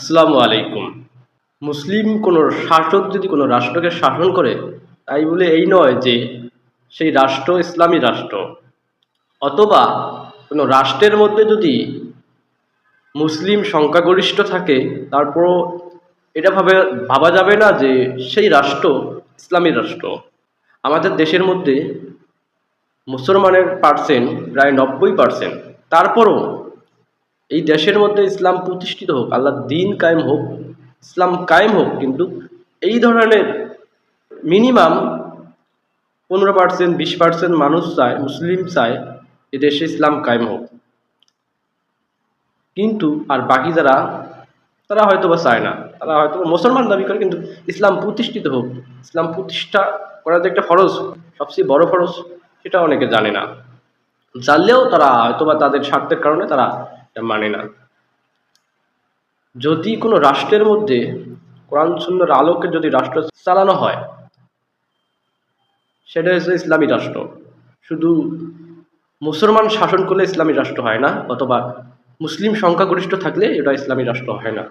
আসসালামু আলাইকুম। মুসলিম কোনো শাসক যদি কোনো রাষ্ট্রকে শাসন করে, তাই বলে এই নয় যে সেই রাষ্ট্র ইসলামী রাষ্ট্র। অথবা কোনো রাষ্ট্রের মধ্যে যদি মুসলিম সংখ্যাগরিষ্ঠ থাকে, তারপরও এটা ভাবে ভাবা যাবে না যে সেই রাষ্ট্র ইসলামী রাষ্ট্র। আমাদের দেশের মধ্যে মুসলমানের পার্সেন্ট প্রায় নব্বই পার্সেন্ট তারপরও এই দেশের মধ্যে ইসলাম প্রতিষ্ঠিত হোক, আল্লাহ দিন কায়েম হোক, ইসলাম কায়েম হোক, কিন্তু এই ধরনের মিনিমাম পনেরো পার্সেন্ট বিশ পার্সেন্ট মানুষ চায়, মুসলিম চায়, এ দেশে ইসলাম কায়েম হোক। কিন্তু, আর বাকি যারা, তারা হয়তো বা চায় না। তারা হয়তো মুসলমান দাবি করে, কিন্তু ইসলাম প্রতিষ্ঠিত হোক, ইসলাম প্রতিষ্ঠা করার যে একটা ফরজ সবচেয়ে বড় ফরজ সেটা অনেকে জানে না। জানলেও তারা হয়তো বা তাদের স্বার্থের কারণে তারা এটা মানে না। যদি কোনো রাষ্ট্রের মধ্যে কোরআন সুন্দর আলোকে যদি রাষ্ট্র চালানো হয়, সেটা হচ্ছে ইসলামী রাষ্ট্র। শুধু মুসলমান শাসন করলে ইসলামী রাষ্ট্র হয় না, অথবা মুসলিম সংখ্যাগরিষ্ঠ থাকলে এটা ইসলামী রাষ্ট্র হয় না।